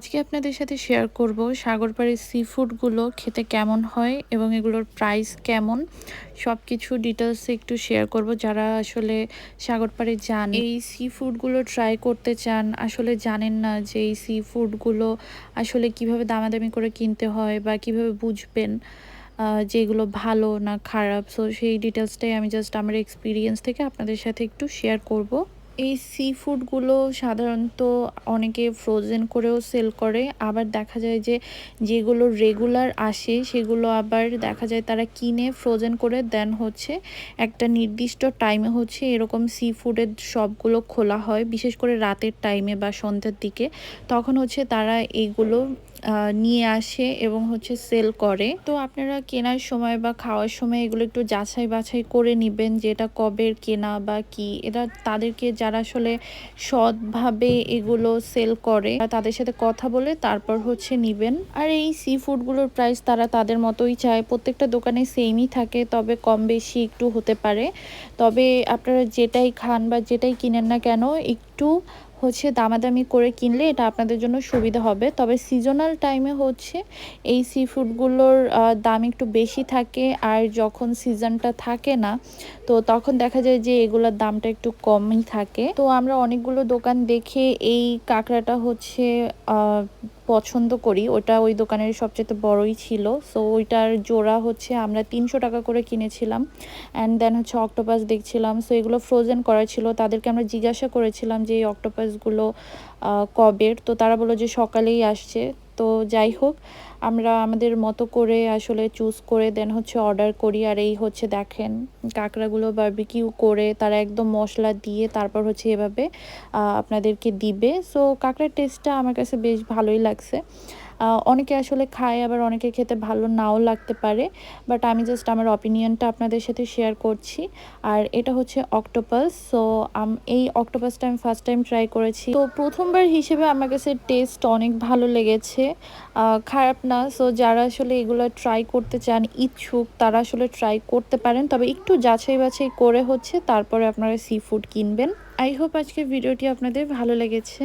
আজকে আপনাদের সাথে শেয়ার করব সাগর পাড়ের সি ফুডগুলো খেতে কেমন হয় এবং এগুলোর প্রাইস কেমন? সব কিছু ডিটেলসে একটু শেয়ার করব যারা আসলে সাগর পাড়ে যান। এই সি ফুডগুলো ট্রাই করতে চান, আসলে জানেন না যে এই সি ফুডগুলো আসলে কীভাবে দামাদামি করে কিনতে হয় বা কীভাবে বুঝবেন যেগুলো ভালো না খারাপ। সো সেই ডিটেলসটাই আমি জাস্ট আমার এক্সপিরিয়েন্স থেকে আপনাদের সাথে একটু শেয়ার করব। এই সি ফুডগুলো সাধারণত অনেকে ফ্রোজেন করেও সেল করে। আবার দেখা যায় যে যেগুলো রেগুলার আসে, সেগুলো আবার দেখা যায় তারা কিনে ফ্রোজেন করে দেন হচ্ছে। একটা নির্দিষ্ট টাইমে হচ্ছে এরকম সি ফুডের শপগুলো খোলা হয়। বিশেষ করে রাতের টাইমে বা সন্ধ্যার দিকে। তখন হচ্ছে তারা এইগুলো নিয়ে আসে এবং হচ্ছে সেল করে। তো আপনারা কেনার সময় বা খাওয়ার সময় এগুলো একটু যাচাই বাছাই করে নেবেন যে এটা কবের কেনা বা কি। এটা তাদেরকে যারা আসলে সৎভাবে এগুলো সেল করে তাদের সাথে কথা বলে তারপর হচ্ছে নিবেন। আর এই সি ফুডগুলোর প্রাইস তারা তাদের মতোই চায়। প্রত্যেকটা দোকানে সেমই থাকে, তবে কম বেশি একটু হতে পারে। তবে আপনারা যেটাই খান বা যেটাই কিনেন না কেন, একটু হচ্ছে দামাদামি করে কিনলে এটা আপনাদের জন্য সুবিধা হবে। তবে সিজনাল টাইমে হচ্ছে এই সি ফুডগুলোর দাম একটু বেশি থাকে আর যখন সিজনটা থাকে না, তো তখন দেখা যায় যে এগুলোর দামটা একটু কমই থাকে। তো আমরা অনেকগুলো দোকান দেখে এই কাঁকড়াটা হচ্ছে পছন্দ করি, ওটা ওই দোকানের সবচেয়ে বড়ই ছিল। সো ওইটার জোড়া হচ্ছে আমরা তিনশো টাকা করে কিনেছিলাম। অ্যান্ড দেন হচ্ছে অক্টোপাস দেখছিলাম। সো এগুলো ফ্রোজেন করা ছিল। তাদেরকে আমরা জিজ্ঞাসা করেছিলাম যে এই অক্টোপাসগুলো কবের? তো তারা বলল যে সকালেই আসছে। তো যাই হোক, আমরা আমাদের মতো করে আসলে চুজ করে দেন হচ্ছে অর্ডার করি। আর এই হচ্ছে দেখেন, কাঁকড়াগুলো বারবিকিউ করে তারা একদম মশলা দিয়ে তারপর হচ্ছে এভাবে আপনাদেরকে দিবে। সো কাঁকড়ার টেস্টটা আমার কাছে বেশ ভালোই লাগছে। অনেকে আসলে খায়, আবার অনেকে খেতে ভালো নাও লাগতে পারে বাট আমি জাস্ট আমার অপিনিয়নটা আপনাদের সাথে শেয়ার করছি। আর এটা হচ্ছে অক্টোপাস সো এই অক্টোপাসটা আমি ফার্স্ট টাইম ট্রাই করেছি। তো প্রথমবার হিসেবে আমার কাছে টেস্ট অনেক ভালো লেগেছে খারাপ না সো যারা আসলে এগুলো ট্রাই করতে চান, ইচ্ছুক, তারা আসলে ট্রাই করতে পারেন। তবে একটু যাচাই বাছাই করে হচ্ছে, তারপরে আপনারা সি ফুড কিনবেন। আই হোপ আজকের ভিডিওটি আপনাদের ভালো লেগেছে।